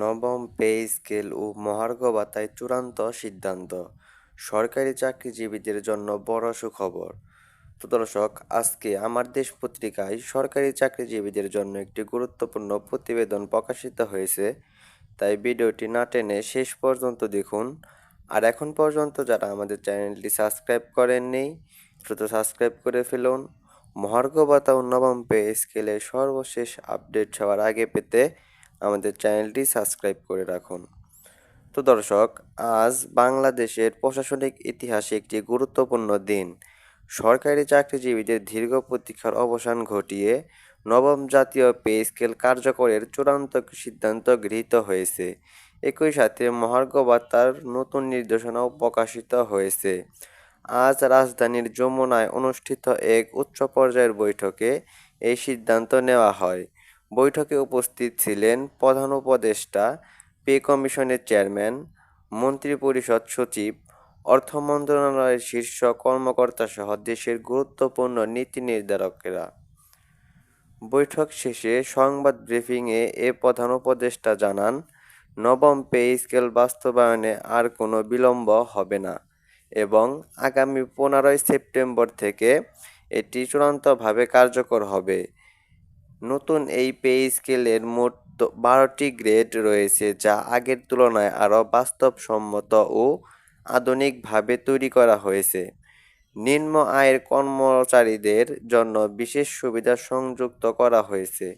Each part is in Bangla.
নবম পে স্কেল ও মহার্ঘ ভাতায় চূড়ান্ত সিদ্ধান্ত। সরকারি চাকরিজীবীদের জন্য বড় সুখবর। তো দর্শক, আজকে আমার দেশ পত্রিকায় সরকারি চাকরিজীবীদের জন্য একটি গুরুত্বপূর্ণ প্রতিবেদন প্রকাশিত হয়েছে। তাই ভিডিওটি না টেনে শেষ পর্যন্ত দেখুন। আর এখন পর্যন্ত যারা আমাদের চ্যানেলটি সাবস্ক্রাইব করেননি, দ্রুত সাবস্ক্রাইব করে ফেলুন। মহার্ঘ ভাতা ও নবম পে স্কেলের সর্বশেষ আপডেট সবার আগে পেতে আমাদের চ্যানেলটি সাবস্ক্রাইব করে রাখুন। তো দর্শক, আজ বাংলাদেশের প্রশাসনিক ইতিহাসে একটি গুরুত্বপূর্ণ দিন। সরকারি চাকরিজীবীদের দীর্ঘ প্রতীক্ষার অবসান ঘটিয়ে নবম জাতীয় পে স্কেল কার্যকরের চূড়ান্ত সিদ্ধান্ত গৃহীত হয়েছে। একই সাথে মহার্ঘ ভাতার নতুন নির্দেশনাও প্রকাশিত হয়েছে। আজ রাজধানীর যমুনায় অনুষ্ঠিত এক উচ্চ পর্যায়ের বৈঠকে এই সিদ্ধান্ত নেওয়া হয়। বৈঠকে উপস্থিত ছিলেন প্রধান উপদেষ্টা পে কমিশনের চেয়ারম্যান, মন্ত্রিপরিষদ সচিব, অর্থ মন্ত্রণালয়ের শীর্ষ কর্মকর্তাসহ দেশের গুরুত্বপূর্ণ নীতি নির্ধারকেরা। বৈঠক শেষে সংবাদ ব্রিফিংয়ে এ প্রধান উপদেষ্টা জানান, নবম পে স্কেল বাস্তবায়নে আর কোনো বিলম্ব হবে না এবং আগামী পনেরোই সেপ্টেম্বর থেকে এটি চূড়ান্তভাবে কার্যকর হবে। নতুন এই পে স্কেলের মোট বারোটি গ্রেড রয়েছে, যা আগের তুলনায় আরও বাস্তবসম্মত ও আধুনিকভাবে তৈরি করা হয়েছে। নিম্ন আয়ের কর্মচারীদের জন্য বিশেষ সুবিধা সংযুক্ত করা হয়েছে,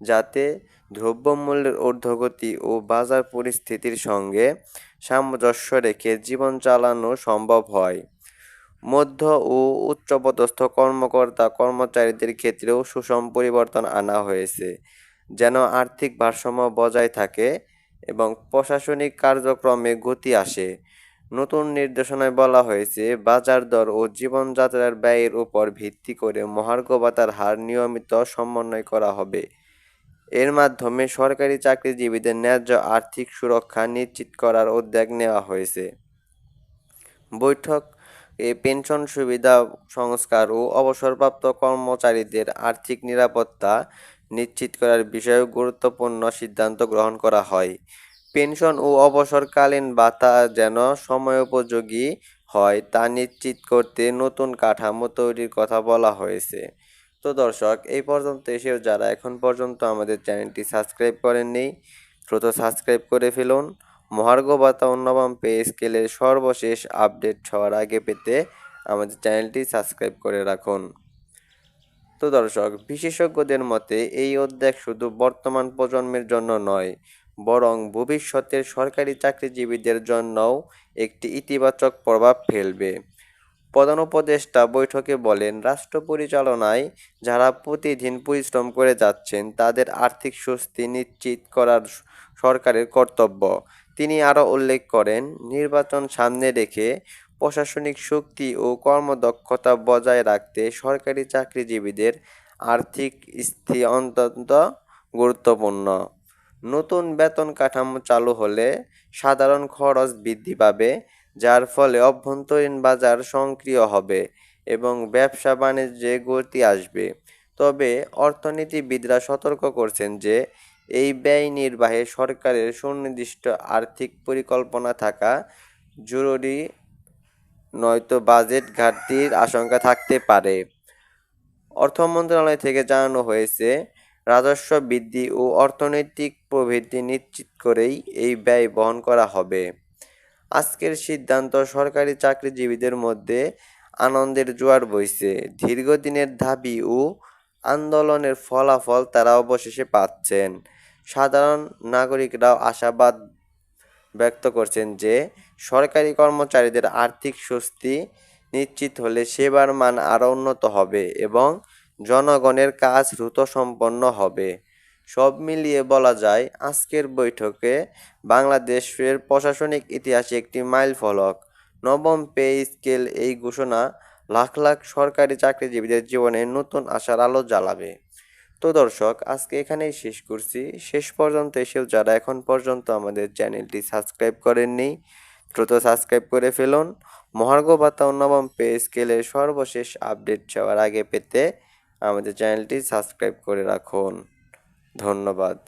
যাতে দ্রব্যমূল্যের ঊর্ধ্বগতি ও বাজার পরিস্থিতির সঙ্গে সামঞ্জস্য রেখে জীবন চালানো সম্ভব হয়। মধ্য ও উচ্চপদস্থ কর্মকর্তা কর্মচারীদের ক্ষেত্রেও সুষম পরিবর্তন আনা হয়েছে, যেন আর্থিক ভারসাম্য বজায় থাকে এবং প্রশাসনিক কার্যক্রমে গতি আসে। নতুন নির্দেশনায় বলা হয়েছে, বাজার দর ও জীবনযাত্রার ব্যয়ের উপর ভিত্তি করে মহার্ঘ ভাতার হার নিয়মিত সমন্বয় করা হবে। এর মাধ্যমে সরকারি চাকরিজীবীদের ন্যায্য আর্থিক সুরক্ষা নিশ্চিত করার উদ্যোগ নেওয়া হয়েছে। বৈঠক পেনশন সুবিধা, সংস্কার ও অবসরপ্রাপ্ত কর্মচারীদের আর্থিক নিরাপত্তা নিশ্চিত করার বিষয়ে গুরুত্বপূর্ণ সিদ্ধান্ত গ্রহণ করা হয়। পেনশন ও অবসরকালীন ভাতা যেন সময়োপযোগী হয় তা নিশ্চিত করতে নতুন কাঠামো তৈরির কথা বলা হয়েছে। তো দর্শক, এই পর্যন্ত। এসেও যারা এখন পর্যন্ত আমাদের চ্যানেলটি সাবস্ক্রাইব করেননি, দ্রুত সাবস্ক্রাইব করে ফেলুন। মহার্ঘ ভাতা ও নবম পে স্কেলের সর্বশেষ আপডেট সবার আগে পেতে আমাদের চ্যানেলটি সাবস্ক্রাইব করে রাখুন। তো দর্শক, বিশেষজ্ঞদের মতে এই উদ্যোগ শুধু বর্তমান প্রজন্মের জন্য নয়, বরং ভবিষ্যতের সরকারি চাকরিজীবীদের জন্যও একটি ইতিবাচক প্রভাব ফেলবে। প্রধান উপদেষ্টা বৈঠকে বলেন, রাষ্ট্র পরিচালনায় যারা প্রতিদিন পরিশ্রম করে যাচ্ছেন, তাদের আর্থিক স্বস্তি নিশ্চিত করার সরকারের কর্তব্য। তিনি আরও উল্লেখ করেন, নির্বাচন সামনে রেখে প্রশাসনিক শক্তি ও কর্মদক্ষতা বজায় রাখতে সরকারি চাকরিজীবীদের আর্থিক স্থিতি অত্যন্ত গুরুত্বপূর্ণ। নতুন বেতন কাঠামো চালু হলে সাধারণ খরচ বৃদ্ধি পাবে, যার ফলে অভ্যন্তরীণ বাজার সক্রিয় হবে এবং ব্যবসা বাণিজ্যে গতি আসবে। তবে অর্থনীতিবিদরা সতর্ক করছেন যে এই ব্যয় নির্বাহে সরকারের সুনির্দিষ্ট আর্থিক পরিকল্পনা থাকা জরুরি, নয়তো বাজেট ঘাটতির আশঙ্কা থাকতে পারে। অর্থ মন্ত্রণালয় থেকে জানানো হয়েছে, রাজস্ব বৃদ্ধি ও অর্থনৈতিক প্রবৃদ্ধি নিশ্চিত করেই এই ব্যয় বহন করা হবে। আজকের সিদ্ধান্ত সরকারি চাকরিজীবীদের মধ্যে আনন্দের জোয়ার বইছে। দীর্ঘদিনের দাবি ও আন্দোলনের ফলাফল তারা অবশেষে পাচ্ছেন। সাধারণ নাগরিকরাও আশাবাদ ব্যক্ত করছেন যে, সরকারি কর্মচারীদের আর্থিক স্বস্তি নিশ্চিত হলে সেবার মান আরও উন্নত হবে এবং জনগণের কাজ দ্রুত সম্পন্ন হবে। সব মিলিয়ে বলা যায়, আজকের বৈঠকে বাংলাদেশের প্রশাসনিক ইতিহাসে একটি মাইল ফলক নবম পে স্কেল এই ঘোষণা লাখ লাখ সরকারি চাকরিজীবীদের জীবনে নতুন আশার আলো জ্বালাবে। তো দর্শক, আজকে এখানেই শেষ করছি। শেষ পর্যন্ত এসেও যারা এখন পর্যন্ত আমাদের চ্যানেলটি সাবস্ক্রাইব করেননি, দ্রুত সাবস্ক্রাইব করে ফেলুন। মহার্ঘ ভাতা নবম পে স্কেলের সর্বশেষ আপডেট সবার আগে পেতে আমাদের চ্যানেলটি সাবস্ক্রাইব করে রাখুন। ধন্যবাদ।